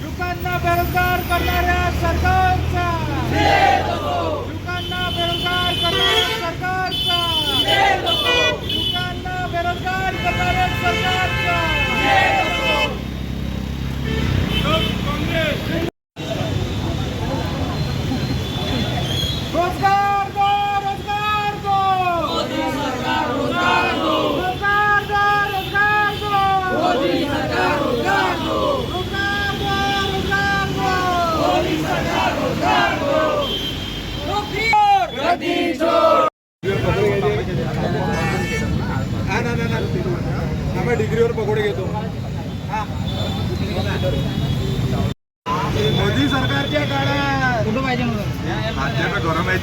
युवकांना बेरोजगार करणाऱ्या सरकार युवकांना बेरोजगार करणाऱ्या सरकारचा युवकांना बेरोजगार करणाऱ्या सरकारचा रोजगार दो रोजगार दो रोजगार दो रोजगार दो रोजगार दो रोजगार दो रोजगार दो आम्ही डिग्रीवर पकोडे घेतो मोदी सरकारच्या काळात कुठं पाहिजे गरम आहे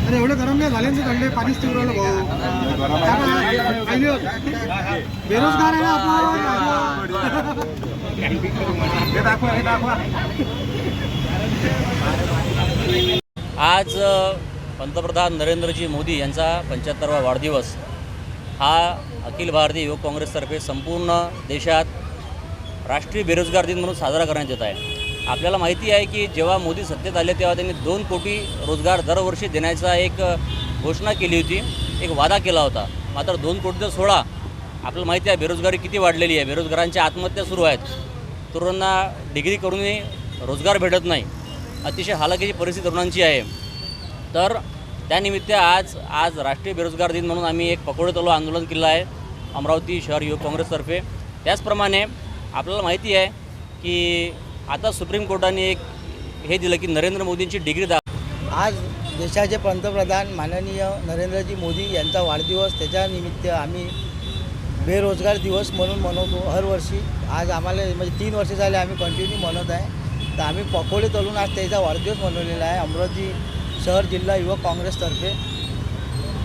अरे एवढं गरम नाही झाले ना थंडे पाणीच तीव्र भाऊ बेरोजगार आहे ना आपण हे दाखवा हे दाखवा आज पंतप्रधान नरेंद्रजी मोदी यांचा पंच्याहत्तरवा वाढदिवस. हा अखिल भारतीय युवक काँग्रेसतर्फे संपूर्ण देशात राष्ट्रीय बेरोजगार दिन म्हणून साजरा करण्यात येत आहे. आपल्याला माहिती आहे की जेव्हा मोदी सत्तेत आले तेव्हा त्यांनी दोन कोटी रोजगार दरवर्षी देण्याचा एक घोषणा केली होती एक वादा केला होता. मात्र दोन कोटीचा सोळा आपल्याला माहिती आहे बेरोजगारी किती वाढलेली आहे. बेरोजगारांच्या आत्महत्या सुरू आहेत. तरुणांना डिग्री करूनही रोजगार भेटत नाही. अतिशय हालाकीची परिस्थिती तरुणांची आहे. तर त्यानिमित्त आज आज राष्ट्रीय बेरोजगार दिन म्हणून आम्ही एक पकोडे तलो आंदोलन केलं आहे अमरावती शहर युवक काँग्रेसतर्फे. त्याचप्रमाणे आपल्याला माहिती आहे की आता सुप्रीम कोर्टाने एक हे दिलं की नरेंद्र मोदींची डिग्री दा आज देशाचे पंतप्रधान माननीय नरेंद्रजी मोदी यांचा वाढदिवस त्याच्यानिमित्त आम्ही बेरोजगार दिवस म्हणून मनवतो. हरवर्षी आज आम्हाला म्हणजे तीन वर्ष झाले आम्ही कंटिन्यू मनवत आहे. तर आम्ही पकोडे तळून आज त्याचा वाढदिवस मनवलेला आहे. अमरावती शहर जिल्हा युवक काँग्रेसतर्फे.